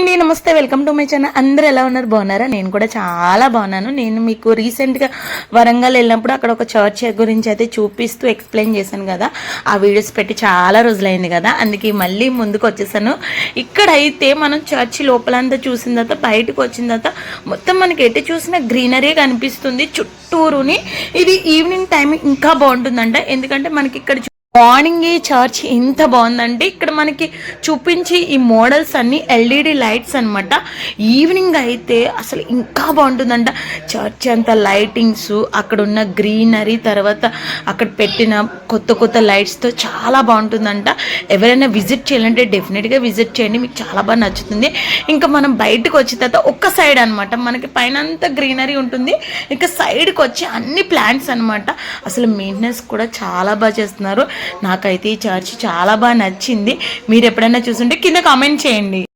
అండి నమస్తే welcome to my channel. అందరూ ఎలా ఉన్నారు? బాగున్నారా? నేను కూడా చాలా బాగున్నాను. నేను మీకు రీసెంట్గా వరంగల్ వెళ్ళినప్పుడు అక్కడ ఒక చర్చ్ గురించి అయితే చూపిస్తూ ఎక్స్ప్లెయిన్ చేశాను కదా. ఆ వీడియోస్ పెట్టి చాలా రోజులైంది కదా. అందుకే మళ్ళీ ముందుకు వచ్చేసాను. ఇక్కడ అయితే మనం చర్చ్ లోపలంతా చూసిన తర్వాత బయటకు వచ్చిన తర్వాత మొత్తం మనకి ఎటు చూసిన గ్రీనరీ కనిపిస్తుంది. చుట్టూరుని ఇది ఈవినింగ్ టైం ఇంకా బాగుంటుందంట. ఎందుకంటే మనకి ఇక్కడ మార్నింగ్ ఈ చర్చ్ ఎంత బాగుందంటే ఇక్కడ మనకి చూపించి ఈ మోడల్స్ అన్ని ఎల్ఈడి లైట్స్ అన్నమాట. ఈవినింగ్ అయితే అసలు ఇంకా బాగుంటుందంట. చర్చ్ అంతా లైటింగ్స్ అక్కడ ఉన్న గ్రీనరీ తర్వాత అక్కడ పెట్టిన కొత్త కొత్త లైట్స్తో చాలా బాగుంటుందంట. ఎవరైనా విజిట్ చేయాలంటే డెఫినెట్గా విజిట్ చేయండి. మీకు చాలా బాగా నచ్చుతుంది. ఇంకా మనం బయటకు వచ్చిన తర్వాత ఒక్క సైడ్ అనమాట మనకి పైన అంతా గ్రీనరీ ఉంటుంది. ఇంకా సైడ్కి వచ్చి అన్ని ప్లాంట్స్ అన్నమాట. అసలు మెయింటెనెన్స్ కూడా చాలా బాగా చేస్తున్నారు. నాకైతే ఈ చర్చ్ చాలా బాగా నచ్చింది. మీరు ఎప్పుడైనా చూసుంటే కింద కామెంట్ చేయండి.